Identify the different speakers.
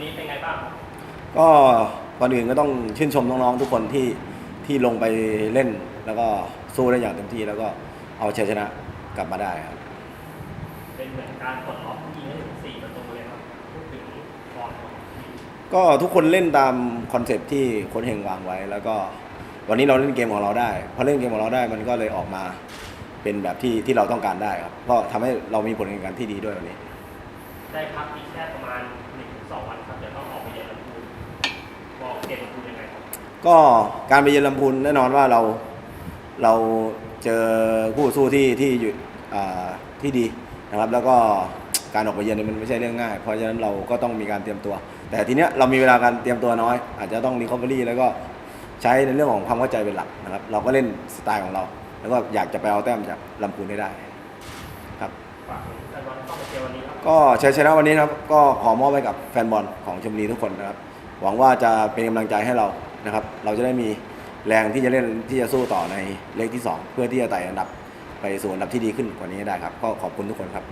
Speaker 1: วันนี้เป็นไงบ้างครับ
Speaker 2: ก็ก่อนอื่นก็ต้องชื่นชมน้องๆทุกคนที่ที่ลงไปเล่นแล้วก็สู้ได้อย่างเต็มที่แล้วก็เอาชัยชนะกลับมาได้ครับ
Speaker 1: เป็นเหมือนการปลดล็อกยิงให้ถึงสี่ประตูเลยครับพูดถึงฟอร์มของทีม
Speaker 2: ก็ทุกคนเล่นตามคอนเซปต์ที่โค้ชเฮงวางไว้ แล้วก็วันนี้เราเล่นเกมของเราได้พอเล่นเกมของเราได้มันก็เลยออกมาเป็นแบบที่ที่เราต้องการได้ครับก็ทำให้เรามีผลงานที่ดีด้วยวันนี้
Speaker 1: ได้พักอีกแค่ประมาณหนึ่งถึง สองวันครับเดี๋ยวต้องออกไปเยือนลำพูนบอกเกมลำพูนยังไงครับ
Speaker 2: ก็การไปเยือนลำพูนแน่นอนว่าเราเราเจอคู่สู้ที่ที่อยู่อ่าที่ดีนะครับ แล้วก็การออกไปเยือนเนี่ยมันไม่ใช่เรื่องง่าย เพราะฉะนั้นเราก็ต้องมีการเตรียมตัว แต่ทีเนี้ยเรามีเวลาการเตรียมตัวน้อย อาจจะต้องรีคอเวอรี่แล้วก็ใช้ในเรื่องของความเข้าใจเป็นหลักนะครับ เราก็เล่นสไตล์ของเรา แล้วก็อยากจะไปเอาแต้มจากลำพูนให้ได้ครับ
Speaker 1: ฝาก
Speaker 2: ก็ชัยชนะวันนี้นะครับก็ขอมอบให้กับแฟนบอลของชมบุรีทุกคนนะครับ หวังว่าจะเป็นกำลังใจให้เรานะครับ เราจะได้มีแรงที่จะเล่นที่จะสู้ต่อในเลขที่ 2 เพื่อที่จะไต่อันดับไปสู่อันดับที่ดีขึ้นกว่านี้ได้ครับ ก็ขอบคุณทุกคนครับ